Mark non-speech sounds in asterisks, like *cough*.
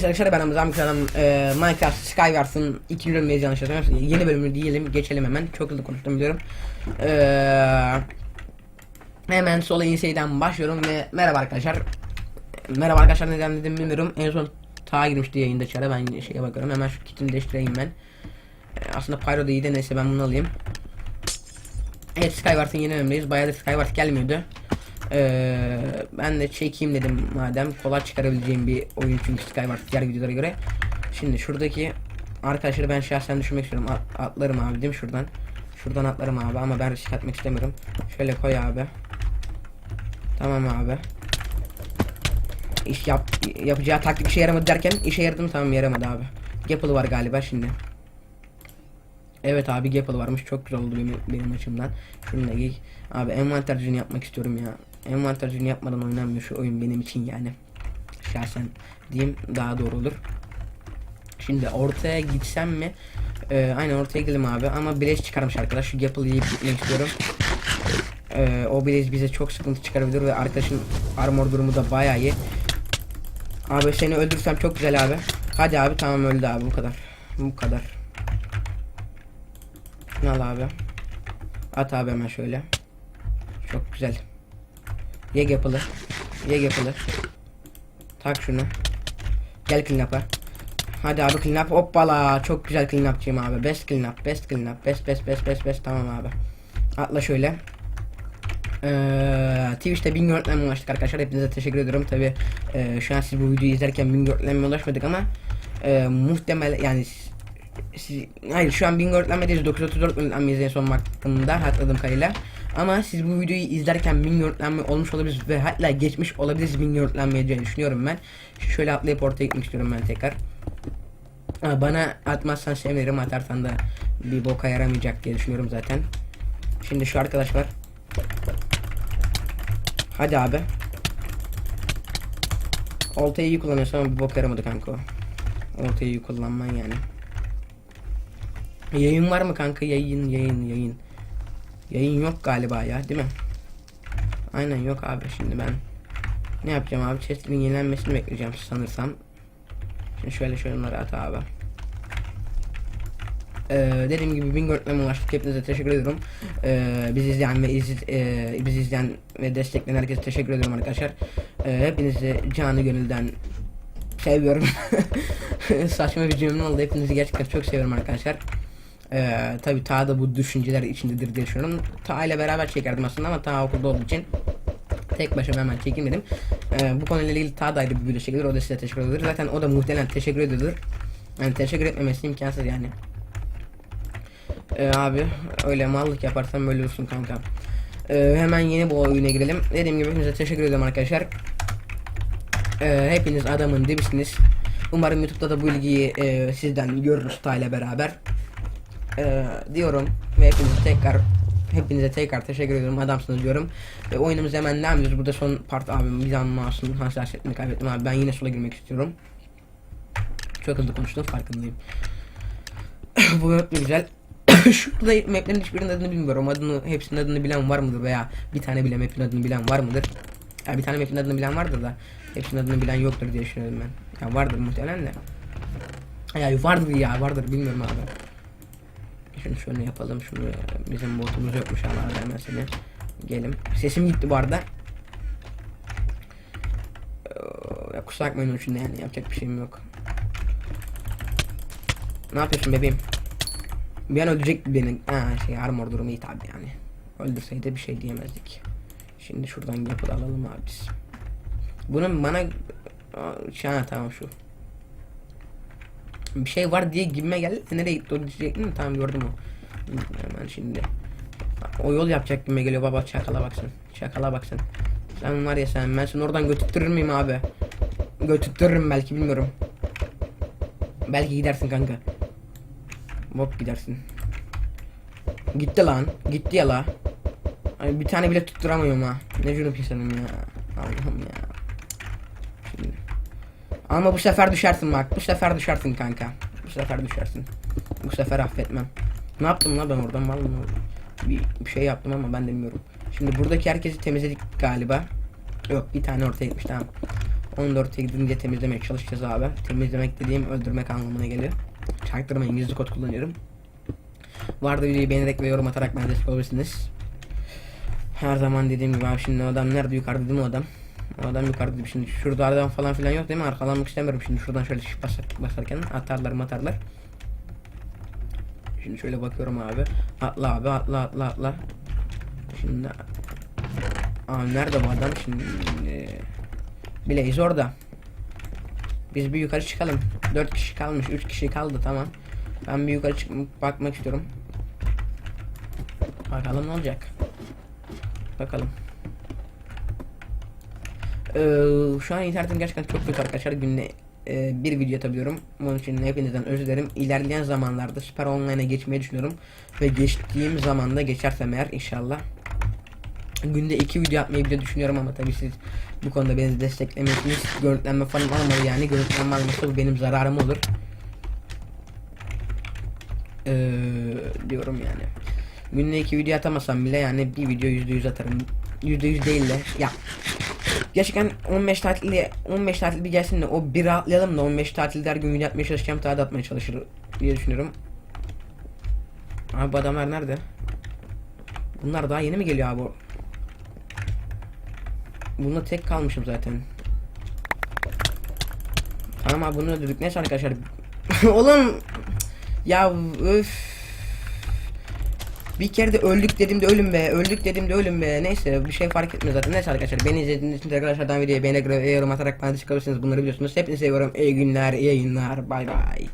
Arkadaşlar ben Hamza Amka'dan e, Minecraft Skywars'ın ikinci bölümündeyiz yanlış hatırlamıyorsam. Yeni bölümü diyelim geçelim hemen. Çok hızlı konuştum biliyorum. E, hemen sola inseyden başlıyorum ve merhaba arkadaşlar. Merhaba arkadaşlar neden dedim bilmiyorum. En son ta girmişti yayında çare ben şeye bakıyorum. Hemen şu kitini değiştireyim ben. E, aslında Pyro da iyi de neyse ben bunu alayım. Evet Skywars'ın yeni bölümündeyiz. Bayağı da Skywars gelmiyordu. Ee, ben de çekeyim dedim madem kolay çıkarabileceğim bir oyun çünkü Skywars diğer videolara göre. Şimdi şuradaki arkadaşları ben şahsen düşürmek istiyorum. At- atlarım abi değil mi şuradan? Şuradan atlarım abi ama ben risk atmak istemiyorum. Şöyle koy abi. Tamam abi. İş yap yapacağı taktik işe yaramadı derken işe yaradı mı tamam yaramadı abi. Gapple var galiba şimdi. Evet abi Gapple varmış çok güzel oldu benim, benim açımdan. Şunu da giy. Abi envantercini yapmak istiyorum ya. Envantercini yapmadan oynanmıyor şu oyun benim için yani. Şahsen diyeyim daha doğru olur. Şimdi ortaya gitsem mi? Ee, aynen ortaya gidelim abi ama Blaze çıkarmış arkadaş. Şu Gapple'ı yiyip gitmek istiyorum. Ee, o Blaze bize çok sıkıntı çıkarabilir ve arkadaşın armor durumu da bayağı iyi. Abi seni öldürsem çok güzel abi. Hadi abi tamam öldü abi bu kadar. Bu kadar. Al abi. At abi hemen şöyle. Çok güzel. Ye yapılı. Ye yapılı. Tak şunu. Gel clean up'a. Hadi abi clean up. Hoppala. Çok güzel clean up'cıyım abi. Best clean up. Best clean up. Best best best best best. Tamam abi. Atla şöyle. Ee, Twitch'te 1000 görüntülenme ulaştık arkadaşlar. Hepinize teşekkür ediyorum. Tabi e, şu an siz bu videoyu izlerken 1000 görüntülenme ulaşmadık ama e, muhtemel yani siz, hayır şu an 1000 görüntülenmedeyiz 934 görüntülenmeyiz en son baktığımda hatırladığım kadarıyla. Ama siz bu videoyu izlerken 1000 görüntülenme olmuş olabilir ve hatta geçmiş olabilir 1000 görüntülenmeye diye düşünüyorum ben. Şöyle atlayıp ortaya gitmek istiyorum ben tekrar. Bana atmazsan sevinirim atarsan da bir boka yaramayacak diye düşünüyorum zaten. Şimdi şu arkadaş var. Hadi abi. Oltayı iyi kullanıyorsun ama bir bok yaramadı kanka o. Oltayı iyi kullanman yani. Yayın var mı kanka? Yayın, yayın, yayın. Yayın yok galiba ya, değil mi? Aynen yok abi şimdi ben. Ne yapacağım abi? Chest'in yenilenmesini bekleyeceğim sanırsam. Şimdi şöyle şöyle bunları at abi. Ee, dediğim gibi bin görüntüleme ulaştık. Hepinize teşekkür ediyorum. Ee, bizi izleyen ve iz, e, bizi izleyen ve destekleyen herkese teşekkür ediyorum arkadaşlar. Ee, hepinizi canı gönülden seviyorum. *laughs* Saçma bir cümle oldu. Hepinizi gerçekten çok seviyorum arkadaşlar. Ee, tabii Ta da bu düşünceler içindedir diye düşünüyorum. Ta ile beraber çekerdim aslında ama Ta okulda olduğu için tek başıma hemen çekilmedim. Ee, bu konuyla ilgili Ta da ayrı bir video çekilir. O da size teşekkür ediyor. Zaten o da muhtemelen teşekkür ediyordur. Yani teşekkür etmemesi imkansız yani. Ee, abi öyle mallık yaparsan böyle olursun kanka. Ee, hemen yeni bu oyuna girelim. Dediğim gibi hepinize teşekkür ediyorum arkadaşlar. Ee, hepiniz adamın dibisiniz. Umarım YouTube'da da bu ilgiyi e, sizden görürüz Ta ile beraber. Ee, diyorum ve hepinize tekrar hepinize tekrar teşekkür ediyorum adamsınız diyorum. Ve oyunumuz hemen devam ediyoruz. Burada son part abim bir zaman mouse'un hassasiyetini kaybettim abi. Ben yine sola girmek istiyorum. Çok hızlı konuştum farkındayım. *coughs* bu map güzel. *coughs* Şurada maplerin hiçbirinin adını bilmiyorum. Adını, hepsinin adını bilen var mıdır veya bir tane bile map'in adını bilen var mıdır? Ya bir tane map'in adını bilen vardır da hepsinin adını bilen yoktur diye düşünüyorum ben. Ya vardır muhtemelen de. Ya vardır ya vardır bilmiyorum abi. Şunu şöyle yapalım şunu bizim botumuz yokmuş ama hemen gelim. Sesim gitti bu arada. Ee, Ya kusura bakmayın onun için yani yapacak bir şeyim yok. Ne yapıyorsun bebeğim? Bir an öldürecek beni. Ha şey armor durumu iyi tabi yani. Öldürseydi bir şey diyemezdik. Şimdi şuradan yapıp alalım abi biz. Bunun bana şu an tamam şu. Bir şey var diye gibime geldi. Nereye gitti o diyecektim. Tamam gördüm o. Hemen şimdi. O yol yapacak gibime geliyor baba çakala baksın. Çakala baksın. Sen var ya sen ben seni oradan götürtürür müyüm abi? Götürtürürüm belki bilmiyorum. Belki gidersin kanka. Bok gidersin. Gitti lan. Gitti ya la. Ay, bir tane bile tutturamıyorum ha. Ne cünüp insanım ya. Allah'ım ya. Ama bu sefer düşersin bak. Bu sefer düşersin kanka. Bu sefer düşersin. Bu sefer affetmem. Ne yaptım lan ben oradan mı? Bir, bir şey yaptım ama ben de bilmiyorum. Şimdi buradaki herkesi temizledik galiba. Yok bir tane ortaya gitmiş tamam. 14'e gidince temizlemeye çalışacağız abi. Temizlemek dediğim öldürmek anlamına geliyor. Çaktırmayın gizli kod kullanıyorum. Vardı videoyu beğenerek ve yorum atarak bana destek olabilirsiniz. Her zaman dediğim gibi abi şimdi o adam nerede yukarıda değil mi o adam? O adam yukarıda. Şimdi şurada adam falan filan yok değil mi? Arkalanmak istemiyorum şimdi şuradan şöyle basar, basarken atarlar matarlar. Şimdi şöyle bakıyorum abi. Atla abi atla atla atla. Şimdi Aa nerede bu adam şimdi? Bileyiz orada. Biz bir yukarı çıkalım. 4 kişi kalmış. 3 kişi kaldı tamam. Ben bir yukarı çıkıp bakmak istiyorum. Bakalım ne olacak. Bakalım. Ee, şu an internetim gerçekten çok kötü arkadaşlar. Günde e, bir video atabiliyorum. Bunun için hepinizden özür dilerim. İlerleyen zamanlarda Süper Online'a geçmeyi düşünüyorum. Ve geçtiğim zamanda geçersem eğer inşallah günde iki video atmayı bile düşünüyorum ama tabii siz bu konuda beni desteklemesiniz. Görüntülenme falan almadı yani. Görüntülenme almasa bu benim zararım olur. Ee, diyorum yani. Günde iki video atamasam bile yani bir video yüzde yüz atarım. Yüzde yüz değil de ya. Gerçekten 15 tatilli 15 tatil bir gelsin de o bir rahatlayalım da 15 tatilde her gün video atmaya çalışacağım da atmaya çalışır diye düşünüyorum. Abi bu adamlar nerede? Bunlar daha yeni mi geliyor abi? Bunda tek kalmışım zaten. Tamam abi bunu öldürdük. Neyse arkadaşlar. *laughs* Oğlum. Ya öf. Bir kere de öldük dediğimde ölüm be. Öldük dediğimde ölüm be. Neyse bir şey fark etmiyor zaten. Neyse arkadaşlar beni izlediğiniz için tekrar aşağıdan videoya beğenerek yorum atarak bana olursanız bunları biliyorsunuz. Hepinizi seviyorum. İyi günler, iyi yayınlar. Bay bay.